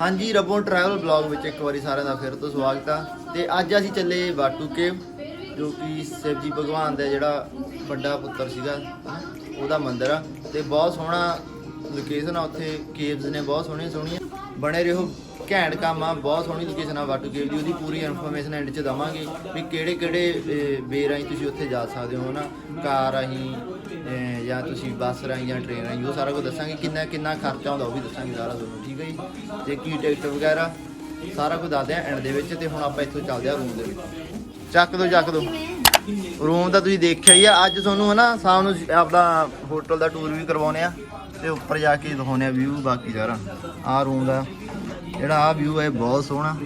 ਹਾਂਜੀ ਰਬੋ travel blog ਵਿੱਚ ਇੱਕ ਵਾਰੀ ਸਾਰਿਆਂ ਦਾ ਫਿਰ ਤੋਂ ਸਵਾਗਤ ਆ। ਤੇ ਅੱਜ ਅਸੀਂ ਚੱਲੇ ਬਾਟੂ ਕੇਵ ਜੋ ਕਿ ਸ਼ਿਵ ਜੀ ਭਗਵਾਨ ਦਾ ਜਿਹੜਾ ਵੱਡਾ ਪੁੱਤਰ ਸੀਗਾ, ਉਹਦਾ ਮੰਦਿਰ ਆ। ਤੇ ਬਹੁਤ ਸੋਹਣਾ ਲੋਕੇਸ਼ਨ ਆ, ਉੱਥੇ ਕੇਵਸ ਨੇ ਬਹੁਤ ਸੋਹਣੀਆਂ ਸੋਹਣੀਆਂ ਬਣੇ ਰਹੋ। ਘੈਂਟ ਕੰਮ ਆ, ਬਹੁਤ ਸੋਹਣੀ ਲੋਕੇਸ਼ਨ ਆ ਬਾਟੂ ਕੇਵ ਦੀ, ਉਹਦੀ ਪੂਰੀ ਇਨਫੋਰਮੇਸ਼ਨ ਐਂਡ 'ਚ ਦਵਾਂਗੇ ਵੀ ਕਿਹੜੇ ਕਿਹੜੇ ਵੇ ਰਾਹੀਂ ਤੁਸੀਂ ਉੱਥੇ ਜਾ ਸਕਦੇ ਹੋ ਨਾ ਕਾਰ ਰਾਹੀਂ ਅਹ ਜਾਂ ਤੁਸੀਂ ਬੱਸ ਰਾਹੀਂ ਜਾਂ ਟ੍ਰੇਨ ਰਾਹੀਂ ਉਹ ਸਾਰਾ ਕੁਝ ਦੱਸਾਂਗੇ। ਕਿੰਨਾ ਕਿੰਨਾ ਖਰਚਾ ਹੁੰਦਾ ਉਹ ਵੀ ਦੱਸਾਂਗੇ ਸਾਰਾ ਤੁਹਾਨੂੰ, ਠੀਕ ਹੈ ਜੀ? ਤੇ ਕੀ ਟਿਕਟ ਵਗੈਰਾ, ਸਾਰਾ ਕੁਝ ਦੱਸਦੇ ਆ ਐਂਡ ਦੇ ਵਿੱਚ ਤੇ ਹੁਣ ਆਪਾਂ ਇੱਥੋਂ ਚੱਲਦੇ ਆ ਰੂਮ ਦੇ ਵਿੱਚ। ਚੱਕ ਦੋ ਚੱਕ ਦੋ। ਰੂਮ ਤਾਂ ਤੁਸੀਂ ਦੇਖਿਆ ਹੀ ਆ। ਅੱਜ ਤੁਹਾਨੂੰ ਹਨਾ, ਸ਼ਾਮ ਨੂੰ ਆਪਦਾ ਹੋਟਲ ਦਾ ਟੂਰ ਵੀ ਕਰਵਾਉਨੇ ਆ ਤੇ ਉੱਪਰ ਜਾ ਕੇ ਦਿਖਾਉਨੇ ਆ ਵਿਊ ਬਾਕੀ ਸਾਰਾ। ਆ ਰੂਮ ਦਾ, ਜਿਹੜਾ ਆ ਵਿਊ ਹੈ ਬਹੁਤ ਸੋਹਣਾ।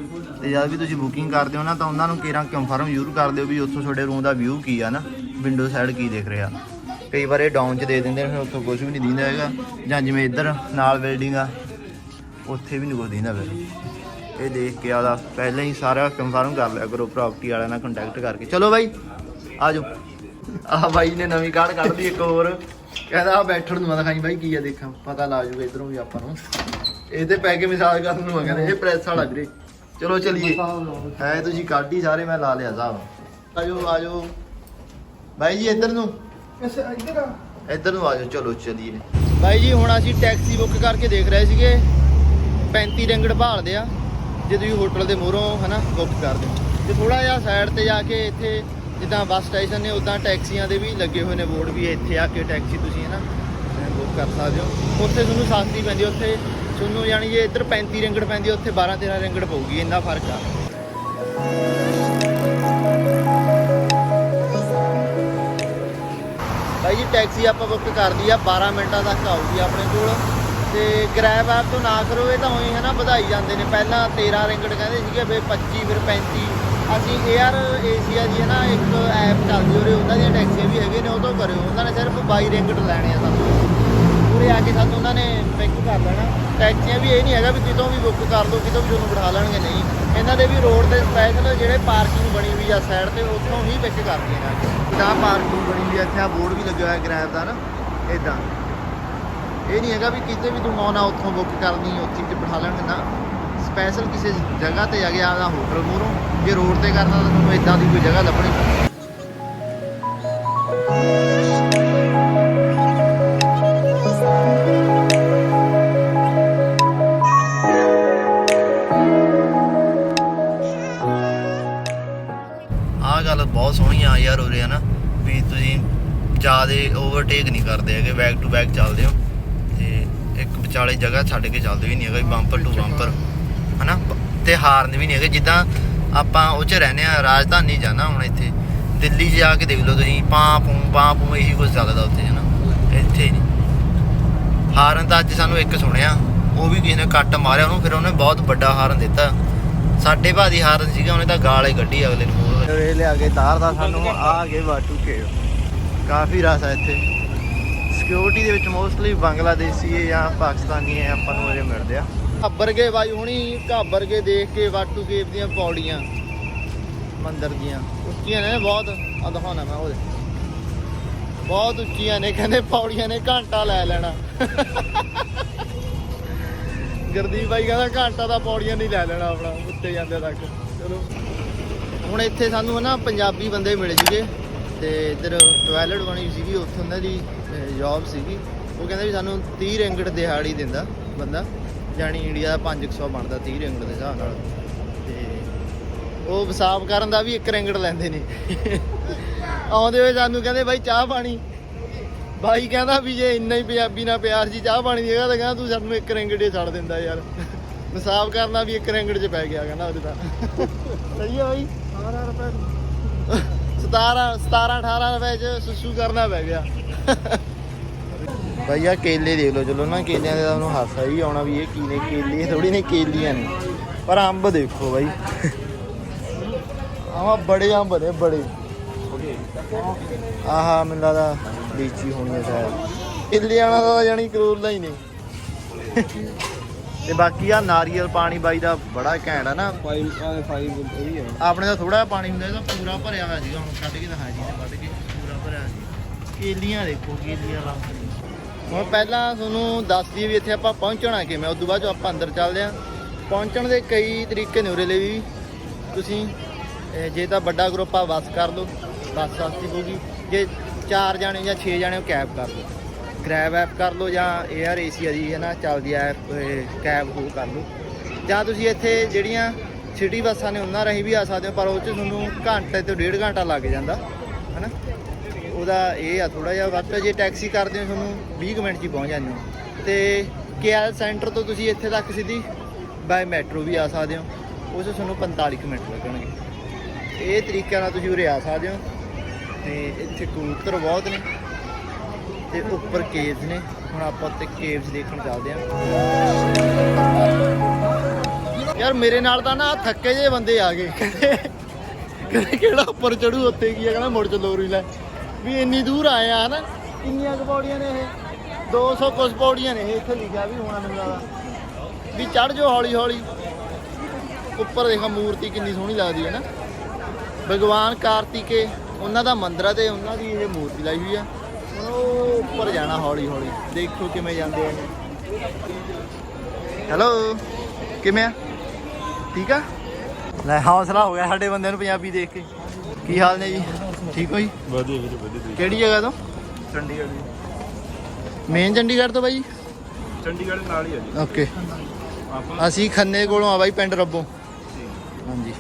ਤੇ ਜਦ ਵੀ ਤੁਸੀਂ ਬੁਕਿੰਗ ਕਰਦੇ ਹੋ ਨਾ, ਤਾਂ ਉਹਨਾਂ ਨੂੰ ਕਿਰਾਂ ਕਨਫਰਮ ਜ਼ਰੂਰ ਕਰ ਦਿਓ ਵੀ ਉੱਥੋਂ ਤੁਹਾਡੇ ਰੂਮ ਦਾ ਵਿਊ ਕੀ ਆ ਨਾ ਵਿੰਡੋ ਸਾਈਡ ਕੀ ਦਿਖ ਰਿਹਾ। ਕਈ ਵਾਰ ਇਹ ਡਾਊਨ 'ਚ ਦੇ ਦਿੰਦੇ ਨੇ, ਫਿਰ ਉੱਥੋਂ ਕੁਝ ਵੀ ਨਹੀਂ ਦਿੰਦਾ ਹੈਗਾ। ਜਾਂ ਜਿਵੇਂ ਇੱਧਰ ਨਾਲ ਬਿਲਡਿੰਗ ਆ, ਉੱਥੇ ਵੀ ਨਹੀਂ ਕੁਝ ਦਿੰਦਾ ਫਿਰ। ਇਹ ਦੇਖ ਕੇ ਆਦਾ ਪਹਿਲਾਂ ਹੀ ਸਾਰਾ ਕਨਫਰਮ ਕਰ ਲਿਆ ਕਰੋ ਪ੍ਰਾਪਰਟੀ ਵਾਲਿਆਂ ਨਾਲ ਕੰਟੈਕਟ ਕਰਕੇ। ਚਲੋ ਬਾਈ, ਆ ਜਾਓ। ਆਹ ਬਾਈ ਨੇ ਨਵੀਂ ਕਾਰਡ ਕੱਢ ਲਈ ਇੱਕ ਹੋਰ। ਕਹਿੰਦਾ ਆ ਬੈਠਣ ਨੂੰ ਆ ਦਿਖਾਈ ਬਾਈ ਕੀ ਆ ਦੇਖਾਂ, ਪਤਾ ਲਾ ਜੂਗਾ ਇਧਰੋਂ ਵੀ ਆਪਾਂ ਨੂੰ। ਇਹ ਤੇ ਪੈ ਕੇ ਮਿਸਾਲ ਕਰਨ ਨੂੰ ਆ, ਕਹਿੰਦੇ ਇਹ ਪ੍ਰੈਸ ਵਾਲਾ ਵੀਰੇ। ਚਲੋ ਚਲੀਏ। ਹੈ ਤੁਸੀਂ ਕੱਢ ਹੀ ਸਾਰੇ, ਮੈਂ ਲਾ ਲਿਆ ਸਾਹਿਬ ਆਜੋ ਆਜੋ ਬਾਈ ਜੀ, ਇੱਧਰ ਨੂੰ। ਇੱਧਰ ਨੂੰ ਆਜੋ ਚਲੋ ਚਲੀਏ। ਬਾਈ ਜੀ ਹੁਣ ਅਸੀਂ ਟੈਕਸੀ ਬੁੱਕ ਕਰਕੇ ਦੇਖ ਰਹੇ ਸੀਗੇ। 35 ਰੰਗੜ ਭਾਲਦੇ ਆ। ਜੇ ਤੁਸੀਂ ਹੋਟਲ ਦੇ ਮੂਹਰੋਂ ਹਨਾ ਬੁੱਕ ਕਰਦੇ ਹੋ। ਤੇ ਥੋੜਾ ਜਿਹਾ ਸਾਈਡ ਤੇ ਜਾ ਕੇ ਇੱਥੇ ਜਿੱਦਾਂ ਬੱਸ ਸਟੇਸ਼ਨ ਨੇ ਉਦਾਂ ਟੈਕਸੀਆਂ ਦੇ ਵੀ ਲੱਗੇ ਹੋਏ ਨੇ ਬੋਰਡ ਵੀ ਇੱਥੇ ਆ ਕੇ ਟੈਕਸੀ ਤੁਸੀਂ ਹਨਾ ਬੁੱਕ ਕਰ ਸਕਦੇ ਹੋ। ਉੱਥੇ ਤੁਹਾਨੂੰ ਸਸਤੀ ਪੈਂਦੀ ਉੱਥੇ ਤੁਹਾਨੂੰ ਯਾਨੀ ਜੇ ਇੱਧਰ 35 ਰੰਗੜ ਪੈਂਦੀ ਉੱਥੇ 12 13 ਰੰਗੜ ਪਊਗੀ ਇੰਨਾ ਫ਼ਰਕ ਆ। ਭਾਈ ਜੀ, ਟੈਕਸੀ ਆਪਾਂ ਬੁੱਕ ਕਰ ਲਈ ਆ 12 ਮਿੰਟਾਂ ਤੱਕ ਆਊਗੀ ਆਪਣੇ ਕੋਲ। ਤੇ ਗ੍ਰੈਬ ਐਪ ਤੋਂ ਨਾ ਕਰੋ, ਇਹ ਤਾਂ ਉਹੀ ਹੈ ਨਾ, ਵਧਾਈ ਜਾਂਦੇ ਨੇ। ਪਹਿਲਾਂ 13 ਰਿੰਗੜ ਕਹਿੰਦੇ ਸੀਗੇ, ਫਿਰ 25 ਫਿਰ 35 ਅਸੀਂ 에ਅਰ ਏਸ਼ੀਆ ਦੀ ਹੈ ਨਾ, ਇੱਕ ਐਪ ਚੱਲਦੀ ਉਰੇ, ਉਹਨਾਂ ਦੀਆਂ ਟੈਕਸੀਆਂ ਵੀ ਹੈਗੇ ਨੇ ਉਹ ਤੋਂ ਕਰਿਓ। ਉਹਨਾਂ ਨੇ ਸਿਰਫ 22 ਰਿੰਗੜ ਲੈਣੇ ਆ ਸਾਨੂੰ। ਉਰੇ ਆ ਕੇ ਸਾਨੂੰ ਉਹਨਾਂ ਨੇ ਪਿਕ ਕਰ ਲੈਣਾ। ਟੈਕਸੀਆਂ ਵੀ ਇਹ ਨਹੀਂ ਹੈਗਾ ਵੀ ਕਿਤੋਂ ਵੀ ਬੁੱਕ ਕਰ ਲਓ, ਕਿਤੋਂ ਵੀ ਤੁਹਾਨੂੰ ਬਿਠਾ ਲੈਣਗੇ, ਨਹੀਂ। ਇਹਨਾਂ ਦੇ ਵੀ ਰੋਡ ਤੇ ਸਪੈਸ਼ਲ ਜਿਹੜੇ ਪਾਰਕਿੰਗ ਬਣੀ ਹੋਈ ਆ ਸਾਈਡ ਤੇ, ਉੱਥੋਂ ਹੀ ਪਿਕ ਕਰਦੇ ਨੇ। ਤਾਂ ਪਾਰਕਿੰਗ ਬਣੀ ਹੋਈ ਆ? ਇੱਥੇ ਆ ਬੋਰਡ ਵੀ ਲੱਗਿਆ ਹੋਇਆ ਗ੍ਰੈਬ ਦਾ ਨਾ ਇਦਾਂ ਇਹ ਨਹੀਂ ਹੈਗਾ ਵੀ ਕਿਤੇ ਵੀ ਤੂੰ ਆਉਣਾ, ਉੱਥੋਂ ਬੁੱਕ ਕਰਨੀ, ਉੱਥੇ ਤੇ ਬਿਠਾ ਲੈਣਗੇ ਨਾ ਸਪੈਸ਼ਲ ਕਿਸੇ ਜਗ੍ਹਾ ਤੇ ਜਾ ਕੇ ਆਪਦਾ ਹੋਟਲ ਮੂਹਰੋਂ, ਜੇ ਰੋਡ ਤੇ ਕਰਨਾ ਤਾਂ ਤੁਹਾਨੂੰ ਇਦਾਂ ਦੀ ਕੋਈ ਜਗ੍ਹਾ ਲੱਭਣੀ ਓਵਰਟੇਕ ਨਹੀਂ ਕਰਦੇ ਹੈਗੇ ਬੈਕ ਟੂ ਬੈਕ ਚੱਲਦੇ ਹੋ ਤੇ ਇੱਕ ਵਿਚਾਲੇ ਜਗ੍ਹਾ ਛੱਡ ਕੇ ਚੱਲਦੇ ਵੀ ਨਹੀਂ ਹੈਗਾ ਬੰਪਰ ਟੂ ਬੰਪਰ ਹਨਾ? ਤੇ ਹਾਰਨ ਵੀ ਨਹੀਂ ਹੈਗੇ। ਜਿੱਦਾਂ ਆਪਾਂ ਉਹ ਚ ਰਹਨੇ ਆ ਰਾਜਧਾਨੀ ਜਾਣਾ ਹੁਣ ਇੱਥੇ ਦਿੱਲੀ ਜਾ ਕੇ ਦੇਖ ਲਓ ਤੁਸੀਂ ਪਾਂ ਪੂੰ ਪਾਂ ਪੂੰ ਇਹੀ ਕੁਝ ਚੱਲਦਾ ਉੱਥੇ ਹਨਾ? ਇੱਥੇ ਨਹੀਂ। ਹਾਰਨ ਤਾਂ ਅੱਜ ਸਾਨੂੰ ਇੱਕ ਸੁਣਿਆ ਉਹ ਵੀ ਕਿਸੇ ਨੇ ਕੱਟ ਮਾਰਿਆ ਉਹਨੂੰ ਫਿਰ ਉਹਨੇ ਬਹੁਤ ਵੱਡਾ ਹਾਰਨ ਦਿੱਤਾ। ਸਾਡੇ ਭਾਦੀ ਹਾਰਨ ਸੀਗਾ ਉਹਨੇ ਤਾਂ ਗਾਲ ਹੀ ਕੱਢੀ ਅਗਲੇ ਨੂੰ। ਇਹ ਲਿਆ ਕੇ ਤਾਰਦਾ ਸਾਨੂੰ ਆ ਗਏ ਬਾਟੂ ਕੇ ਕਾਫੀ ਰਸ ਹੈ ਇੱਥੇ। ਸਿਕਿਉਰਿਟੀ ਦੇ ਵਿੱਚ ਮੋਸਟਲੀ ਬੰਗਲਾਦੇਸ਼ੀ ਹੈ ਜਾਂ ਪਾਕਿਸਤਾਨੀ ਹੈ, ਆਪਾਂ ਨੂੰ ਅਜੇ ਮਿਲਦੇ ਆ। ਘੱਬਰ ਗਏ ਬਾਈ ਹੁਣੀ ਘੱਬਰ ਕੇ ਦੇਖ ਕੇ ਵਾਟੂ ਕੇਵ ਦੀਆਂ ਪੌੜੀਆਂ, ਮੰਦਰ ਦੀਆਂ। ਉੱਚੀਆਂ ਨੇ ਬਹੁਤ। ਆ ਦਿਖਾਉਣਾ ਮੈਂ ਉਹਦੇ। ਬਹੁਤ ਉੱਚੀਆਂ ਨੇ, ਕਹਿੰਦੇ ਪੌੜੀਆਂ ਨੇ ਘੰਟਾ ਲੈ ਲੈਣਾ। ਗੁਰਦੀਪ ਬਾਈ ਕਹਿੰਦਾ ਘੰਟਾ ਦਾ ਪੌੜੀਆਂ ਨਹੀਂ ਲੈ ਲੈਣਾ ਆਪਣਾ, ਉੱਤੇ ਜਾਂਦੇ ਤੱਕ। ਚਲੋ। ਹੁਣ ਇੱਥੇ ਸਾਨੂੰ ਹਨਾ ਪੰਜਾਬੀ ਬੰਦੇ ਮਿਲ ਜੂਗੇ। ਤੇ ਇੱਧਰ ਟਾਇਲਟ ਬਣੀ ਸੀਗੀ, ਉੱਥੋਂ ਉਹਨਾਂ ਦੀ ਜੌਬ ਸੀਗੀ। ਉਹ ਕਹਿੰਦੇ ਵੀ ਸਾਨੂੰ 30 ਰਿੰਗੜ ਦਿਹਾੜੀ ਦਿੰਦਾ ਬੰਦਾ ਜਾਣੀ ਇੰਡੀਆ ਦਾ 500 ਬਣਦਾ 30 ਰਿੰਗੜ ਦੇ ਹਿਸਾਬ ਨਾਲ। ਤੇ ਉਹ ਹਿਸਾਬ ਕਰਨ ਦਾ ਵੀ ਇੱਕ ਰਿੰਗੜ ਲੈਂਦੇ ਨੇ। ਆਉਂਦੇ ਹੋਏ ਸਾਨੂੰ ਕਹਿੰਦੇ, ਬਾਈ, ਚਾਹ ਪਾਣੀ। ਬਾਈ ਕਹਿੰਦਾ ਵੀ ਜੇ ਇੰਨਾ ਹੀ ਪੰਜਾਬੀ ਨਾਲ ਪਿਆਰ ਜੀ ਚਾਹ ਪਾਣੀ ਦੀ ਹੈਗਾ ਤਾਂ ਕਹਿੰਦਾ, ਤੂੰ ਸਾਨੂੰ ਇੱਕ ਰਿੰਗੜ ਹੀ ਛੱਡ ਦਿੰਦਾ ਯਾਰ। ਹਿਸਾਬ ਕਰਨਾ ਵੀ ਇੱਕ ਰਿੰਗੜ 'ਚ ਪੈ ਗਿਆ ਕਹਿੰਦਾ ਉਹਦੇ ਤਾਂ। ਸਹੀ ਹੈ ਬਾਈ? 18 ਰੁਪਏ 17 17 18 ਰੁਪਏ 'ਚ ਸੁਸੂ ਕਰਨਾ ਪੈ ਗਿਆ। ਬਾਈ ਕੇਲੇ ਦੇਖ ਲਓ, ਚਲੋ ਨਾ ਕੇਲਿਆਂ ਦੇ ਤਾਂ ਉਹਨੂੰ ਹਾਸਾ ਹੀ ਆਉਣਾ ਵੀ ਇਹ ਕੀ ਨੇ ਕੇਲੇ ਥੋੜੀ ਨੇ ਕੇਲੀਆਂ ਨੇ। ਪਰ ਅੰਬ ਦੇਖੋ ਬਾਈ ਆਹ ਬੜੇ ਅੰਬ ਨੇ, ਬੜੇ। ਆਹਾ ਮੈਨੂੰ ਲੱਗਦਾ ਲੀਚੀ ਹੋਣੀ ਹੈ ਸ਼ਾਇਦ। ਕੇਲਿਆਂ ਦਾ ਜਾਨੀ ਕਰੋਲਾ ਹੀ ਨੇ। ਤੇ ਬਾਕੀ ਆ ਨਾਰੀਅਲ ਪਾਣੀ ਬਾਈ ਦਾ ਬੜਾ ਘੈਂਟ ਆ ਨਾ। ਫਾਈਵ ਆ ਫਾਈਵ ਇਹ ਵੀ ਹੈ ਆਪਣੇ ਦਾ ਥੋੜਾ ਪਾਣੀ ਹੁੰਦਾ ਇਹਦਾ ਪੂਰਾ ਭਰਿਆ ਹੋਇਆ ਸੀਗਾ ਹੁਣ ਕੱਢ ਕੇ ਦਿਖਾਇਆ ਜੀ ਤੇ ਕੱਢ ਕੇ ਪੂਰਾ ਭਰਿਆ ਸੀ। ਕੇਲੀਆਂ ਦੇਖੋ ਕੇਲੀਆਂ ਰੰਗ ਹੁਣ ਪਹਿਲਾਂ ਤੁਹਾਨੂੰ ਦੱਸ ਦਈਏ ਵੀ ਇੱਥੇ ਆਪਾਂ ਪਹੁੰਚਣਾ ਕਿਵੇਂ ਉਸ ਤੋਂ ਬਾਅਦ 'ਚੋਂ ਆਪਾਂ ਅੰਦਰ ਚੱਲਦੇ ਆਂ ਪਹੁੰਚਣ ਦੇ ਕਈ ਤਰੀਕੇ ਨੇ ਉਰੇ ਲਈ ਵੀ। ਤੁਸੀਂ ਜੇ ਤਾਂ ਵੱਡਾ ਗਰੁੱਪ ਆ ਬੱਸ ਕਰ ਲਓ ਬੱਸ ਸਸਤੀ ਹੋਊਗੀ। ਜੇ 4 ਜਾਣੇ ਜਾਂ 6 ਜਾਣੇ ਕੈਬ ਕਰ ਲਓ। ਗ੍ਰੈਬ ਐਪ ਕਰ ਲਓ ਜਾਂ 에ਅਰ ਏਸ਼ੀਆ ਦੀ ਹੈ ਨਾ, ਚੱਲਦੀ ਐਪ ਕੈਬ ਹੋ ਕਰ ਲਓ। ਜਾਂ ਤੁਸੀਂ ਇੱਥੇ ਜਿਹੜੀਆਂ ਸਿਟੀ ਬੱਸਾਂ ਨੇ ਉਹਨਾਂ ਰਾਹੀਂ ਵੀ ਆ ਸਕਦੇ ਹੋ, ਪਰ ਉਹ 'ਚ ਤੁਹਾਨੂੰ ਘੰਟੇ ਤੋਂ ਡੇਢ ਘੰਟਾ ਲੱਗ ਜਾਂਦਾ, ਹੈ ਨਾ? ਉਹਦਾ ਇਹ ਆ ਥੋੜਾ ਜਿਹਾ ਵੱਧ, ਜੇ ਟੈਕਸੀ ਕਰਦੇ ਹੋ, ਤੁਹਾਨੂੰ 20 ਕੁ ਮਿੰਟ 'ਚ ਹੀ ਪਹੁੰਚ ਜਾਂਦੇ ਹੋ। ਤੇ ਕੇਐਲ ਸੈਂਟਰ ਤੋਂ ਤੁਸੀਂ ਇੱਥੇ ਤੱਕ ਸਿੱਧੀ ਬਾਈ ਮੈਟਰੋ ਵੀ ਆ ਸਕਦੇ ਹੋ। ਉਸ 'ਚ ਤੁਹਾਨੂੰ 45 ਕੁ ਮਿੰਟ ਲੱਗਣਗੇ। ਇਹ ਤਰੀਕੇ ਨਾਲ ਤੁਸੀਂ ਉਰੇ ਆ ਸਕਦੇ ਹੋ। ਤੇ ਇੱਥੇ ਕਬੂਤਰ ਬਹੁਤ ਨੇ। ਤੇ ਉੱਪਰ ਕੇਵਸ ਨੇ। ਹੁਣ ਆਪਾਂ ਉੱਤੇ ਕੇਵਸ ਦੇਖਣ ਚੱਲਦੇ ਆ ਯਾਰ ਮੇਰੇ ਨਾਲ ਤਾਂ ਨਾ ਥੱਕੇ ਜੇ ਬੰਦੇ ਆ ਗਏ। ਕਹਿੰਦੇ ਕਿਹੜਾ ਉੱਪਰ ਚੜੂ ਉੱਤੇ ਕੀ ਆ ਕਹਿੰਦਾ ਮੁੜ ਚੱਲੋ ਉਰੀ ਲੈ। ਵੀ ਇੰਨੀ ਦੂਰ ਆਏ ਆ ਕਿੰਨੀਆਂ ਕੁ ਨੇ ਇਹ? 200 ਕੁਝ ਪੌੜੀਆਂ ਨੇ ਇਹ, ਇੱਥੇ ਲਿਖਿਆ ਵੀ ਹੋਣਾ ਮੈਨੂੰ ਲੱਗਦਾ। ਵੀ ਚੜ ਜਾਓ ਹੌਲੀ ਹੌਲੀ। ਉੱਪਰ ਦੇਖੋ ਮੂਰਤੀ ਕਿੰਨੀ ਸੋਹਣੀ ਲੱਗਦੀ ਹੈ ਨਾ। ਭਗਵਾਨ ਕਾਰਤਿਕੇ, ਉਹਨਾਂ ਦਾ ਮੰਦਿਰ ਆ ਤੇ ਉਹਨਾਂ ਦੀ ਇਹ ਮੂਰਤੀ ਲਾਈ ਹੋਈ ਆ। ਉਹ ਉੱਪਰ ਜਾਣਾ ਹੌਲੀ ਹੌਲੀ। ਦੇਖੋ ਕਿਵੇਂ ਜਾਂਦੇ ਆ। ਹੈਲੋ ਕਿਵੇਂ ਆ? ਠੀਕ ਆ? ਲੈ ਹੌਸਲਾ ਹੋ ਗਿਆ ਸਾਡੇ ਬੰਦਿਆਂ ਨੂੰ ਪੰਜਾਬੀ ਦੇਖ ਕੇ। ਕੀ ਹਾਲ ਨੇ ਜੀ? ਠੀਕ ਹੋ ਜੀ? ਵਧੀਆ ਵੀਰੇ ਵਧੀਆ ਕਿਹੜੀ ਜਗ੍ਹਾ ਤੋਂ? ਚੰਡੀਗੜ੍ਹ ਜੀ। ਮੇਨ ਚੰਡੀਗੜ੍ਹ ਤੋਂ ਬਾਈ ਚੰਡੀਗੜ੍ਹ ਨਾਲ ਹੀ ਆ ਜੀ। ਓਕੇ ਅਸੀਂ ਖੰਨੇ ਕੋਲੋਂ ਆ ਬਾਈ ਪਿੰਡ ਰੱਬੋਂ। ਹਾਂਜੀ।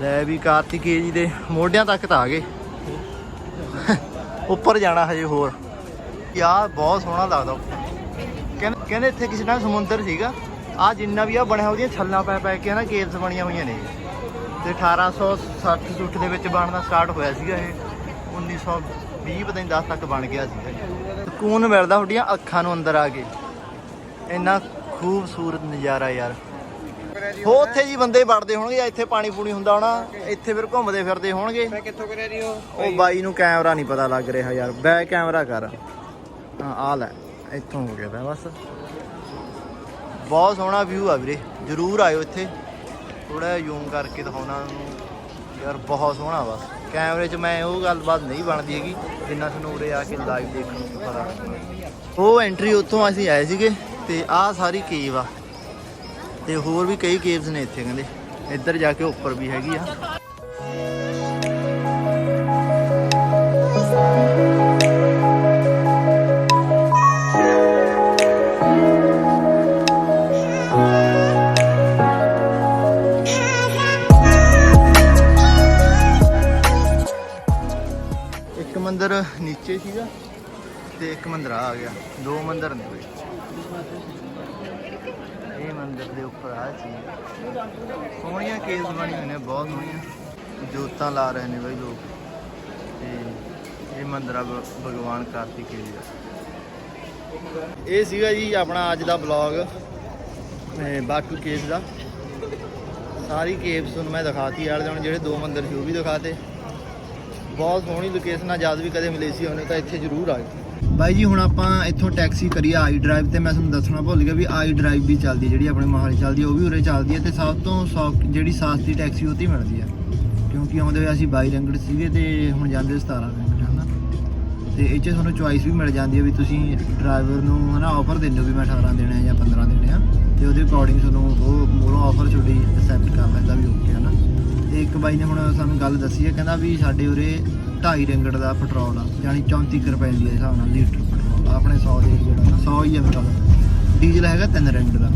ਲੈ ਵੀ ਕਾਰਤਿਕੇ ਜੀ ਦੇ ਮੋਢਿਆਂ ਤੱਕ ਤਾਂ ਆ ਗਏ। ਉੱਪਰ ਜਾਣਾ ਹਜੇ ਹੋਰ। ਯਾਰ, ਬਹੁਤ ਸੋਹਣਾ ਲੱਗਦਾ ਕਹਿੰਦੇ ਕਹਿੰਦੇ ਇੱਥੇ ਕਿਸੇ ਨਾਲ ਸਮੁੰਦਰ ਸੀਗਾ। ਆ ਜਿੰਨਾ ਵੀ ਆ, ਬਣਿਆ ਉਹਦੀਆਂ ਛੱਲਾਂ ਪੈ ਪੈ ਕੇ ਨਾ ਕੇਵਸ ਬਣੀਆਂ ਹੋਈਆਂ ਨੇ। ਤੇ 1860 ਸੁੱਟ ਦੇ ਵਿੱਚ ਬਣਨਾ ਸਟਾਰਟ ਹੋਇਆ ਸੀਗਾ ਇਹ। 1920 ਪਤਾ ਨਹੀਂ 10 ਤੱਕ ਬਣ ਗਿਆ ਸੀਗਾ ਸਕੂਨ ਮਿਲਦਾ ਤੁਹਾਡੀਆਂ ਅੱਖਾਂ ਨੂੰ ਅੰਦਰ ਆ ਕੇ। ਇੰਨਾ ਖੂਬਸੂਰਤ ਨਜ਼ਾਰਾ ਯਾਰ। ਹੋ ਉੱਥੇ ਜੀ ਬੰਦੇ ਵੜਦੇ ਹੋਣਗੇ ਜਾਂ ਇੱਥੇ ਪਾਣੀ ਪੂਣੀ ਹੁੰਦਾ ਹੋਣਾ ਇੱਥੇ ਫਿਰ ਘੁੰਮਦੇ ਫਿਰਦੇ ਹੋਣਗੇ। ਮੈਂ ਕਿੱਥੋਂ ਕਰਿਆ ਰਹੀ ਹੋ ਉਹ ਬਾਈ ਨੂੰ ਕੈਮਰਾ ਨਹੀਂ ਪਤਾ ਲੱਗ ਰਿਹਾ ਯਾਰ ਬੈਕ ਕੈਮਰਾ ਕਰ। ਹਾਂ ਆ ਲੈ ਇੱਥੋਂ ਹੋ ਗਿਆ ਬਸ। ਬਹੁਤ ਸੋਹਣਾ ਵਿਊ ਆ ਵੀਰੇ ਜਰੂਰ ਆਇਓ ਇੱਥੇ। ਥੋੜਾ ਜਿਹਾ ਜ਼ੂਮ ਕਰਕੇ ਦਿਖਾਉਣਾ ਨੂੰ ਯਾਰ ਬਹੁਤ ਸੋਹਣਾ ਵਾ ਕੈਮਰੇ 'ਚ ਮੈਂ ਉਹ ਗੱਲਬਾਤ ਨਹੀਂ ਬਣਦੀ ਹੈਗੀ ਜਿੰਨਾ ਤੁਹਾਨੂੰ ਉਰੇ ਆ ਕੇ ਲਾਈਵ ਦੇਖਣ ਨੂੰ ਪਤਾ ਉਹ ਐਂਟਰੀ ਉੱਥੋਂ ਅਸੀਂ ਆਏ ਸੀਗੇ ਤੇ ਆਹ ਸਾਰੀ ਕੇਵ ਆ। ਤੇ ਹੋਰ ਵੀ ਕਈ ਕੇਵਸ ਨੇ ਇੱਥੇ ਕਹਿੰਦੇ। ਇੱਧਰ ਜਾ ਕੇ ਉੱਪਰ ਵੀ ਹੈਗੀ ਆ। ਇੱਕ ਮੰਦਿਰ ਨੀਚੇ ਸੀਗਾ ਤੇ ਇੱਕ ਮੰਦਿਰ ਆ ਗਿਆ। ਦੋ ਮੰਦਿਰ ਨੇ ਬਈ। ਇਹ ਮੰਦਿਰ ਦੇ ਉੱਪਰ ਆ ਸੀ ਸੋਹਣੀਆਂ ਕੇਸ ਬਣੀ ਹੋਈਆਂ ਨੇ, ਬਹੁਤ ਸੋਹਣੀਆਂ। ਜੋਤਾਂ ਲਾ ਰਹੇ ਨੇ ਬਈ ਲੋਕ। ਤੇ ਇਹ ਮੰਦਿਰ ਆ ਭ- ਭਗਵਾਨ ਕਾਰਤਿਕੇ ਜੀ ਦਾ। ਇਹ ਸੀਗਾ ਜੀ ਆਪਣਾ ਅੱਜ ਦਾ ਬਲੌਗ ਬਾਟੂ ਕੇਸ ਦਾ। ਸਾਰੀ ਕੇਵਸ ਤੁਹਾਨੂੰ ਮੈਂ ਦਿਖਾਤੀ ਆਲੇ ਦੁਆਲੇ ਜਿਹੜੇ ਦੋ ਮੰਦਿਰ ਸੀ ਉਹ ਵੀ ਦਿਖਾਤੇ। ਬਹੁਤ ਸੋਹਣੀ ਲੋਕੇਸ਼ਨ ਆ, ਜਦ ਵੀ ਕਦੇ ਮਿਲੇ ਸੀ ਉਹਨੇ ਤਾਂ ਇੱਥੇ ਜ਼ਰੂਰ ਆਏ ਬਾਈ ਜੀ, ਹੁਣ ਆਪਾਂ ਇੱਥੋਂ ਟੈਕਸੀ ਕਰੀ ਆਈ ਡਰਾਈਵ ਤੇ, ਮੈਂ ਤੁਹਾਨੂੰ ਦੱਸਣਾ ਭੁੱਲ ਗਿਆ ਵੀ ਆਈ ਡਰਾਈਵ ਵੀ ਚੱਲਦੀ ਹੈ, ਜਿਹੜੀ ਆਪਣੇ ਮੋਹਾਲੀ ਚੱਲਦੀ ਹੈ, ਉਹ ਵੀ ਉਰੇ ਚੱਲਦੀ ਹੈ ਤੇ ਸਭ ਤੋਂ ਸੌਖ ਜਿਹੜੀ ਸਸਤੀ ਟੈਕਸੀ, ਉਹ 'ਤੇ ਹੀ ਮਿਲਦੀ ਹੈ। ਕਿਉਂਕਿ ਆਉਂਦੇ ਹੋਏ ਅਸੀਂ 22 ਰੰਗੜ ਸੀਗੇ ਤੇ ਹੁਣ ਜਾਂਦੇ 17 ਰੰਗੜ, ਹਨਾ? ਤੇ ਇਹ 'ਚ ਤੁਹਾਨੂੰ ਚੁਆਇਸ ਵੀ ਮਿਲ ਜਾਂਦੀ ਹੈ ਵੀ ਤੁਸੀਂ ਡਰਾਈਵਰ ਨੂੰ, ਹਨਾ ਆਫਰ ਦਿੰਦੇ ਹੋ ਵੀ ਮੈਂ 18 ਦੇਣੇ ਜਾਂ 15 ਦੇਣੇ ਆ ਤੇ ਉਹਦੇ ਅਕੋਰਡਿੰਗ ਤੁਹਾਨੂੰ ਉਹ ਮੂਰੋਂ ਆਫਰ ਤੁਹਾਡੀ ਐਕਸੈਪਟ ਕਰ ਲੈਂਦੇ ਇੱਕ ਬਾਈ ਨੇ ਹੁਣ ਸਾਨੂੰ ਗੱਲ ਦੱਸੀ ਹੈ, ਕਹਿੰਦਾ ਵੀ ਸਾਡੇ ਉਰੇ 2.5 ਰਿੰਗੜ ਦਾ ਪੈਟਰੋਲ ਆ, ਯਾਨੀ 34 ਕੁ ਰੁਪਏ ਦੇ ਹਿਸਾਬ ਨਾਲ ਲੀਟਰ ਪੈਟਰੋਲ, ਆਪਣੇ 100 ਦੇ ਜਿਹੜਾ 100 ਹੀ ਆ ਮੇਰਾ ਡੀਜ਼ਲ ਹੈਗਾ 3 ਰਿੰਗੜ ਦਾ।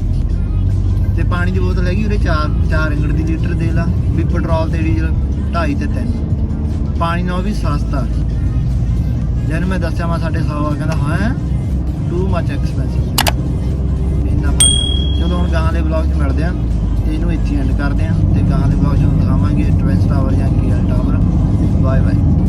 ਤੇ ਪਾਣੀ ਦੀ ਬੋਤਲ ਹੈਗੀ ਉਰੇ 4 4 ਰਿੰਗੜ ਦੀ ਲੀਟਰ ਦੇ ਲਾ, ਵੀ ਪੈਟਰੋਲ ਤੇ ਡੀਜ਼ਲ 2.5 ਤੇ 3 ਪਾਣੀ ਨਾਲ ਵੀ ਸਸਤਾ। ਜਦ ਮੈਂ ਦੱਸਿਆ ਮੈਂ ਸਾਡੇ 100 ਆ, ਕਹਿੰਦਾ ਹਾਂ ਟੂ ਮੱਚ ਐਕਸਪੈਂਸਿਵ ਇੰਨਾ ਫ਼ਰਕ ਆ। ਚਲੋ ਹੁਣ ਗਾਂ ਦੇ ਵਲੌਗ 'ਚ ਮਿਲਦੇ ਆਂ। ਤੇ ਇਹਨੂੰ ਇੱਥੇ ਐਂਡ ਕਰਦੇ ਹਾਂ ਤੇ ਗਾਂ ਦੇ ਵਲੌਗ 'ਚ ਦਿਖਾਵਾਂਗੇ ਟਵਿੰਸ ਟਾਵਰ ਜਾਂ ਕੀਅਰ ਟਾਵਰ ਬਾਏ ਬਾਏ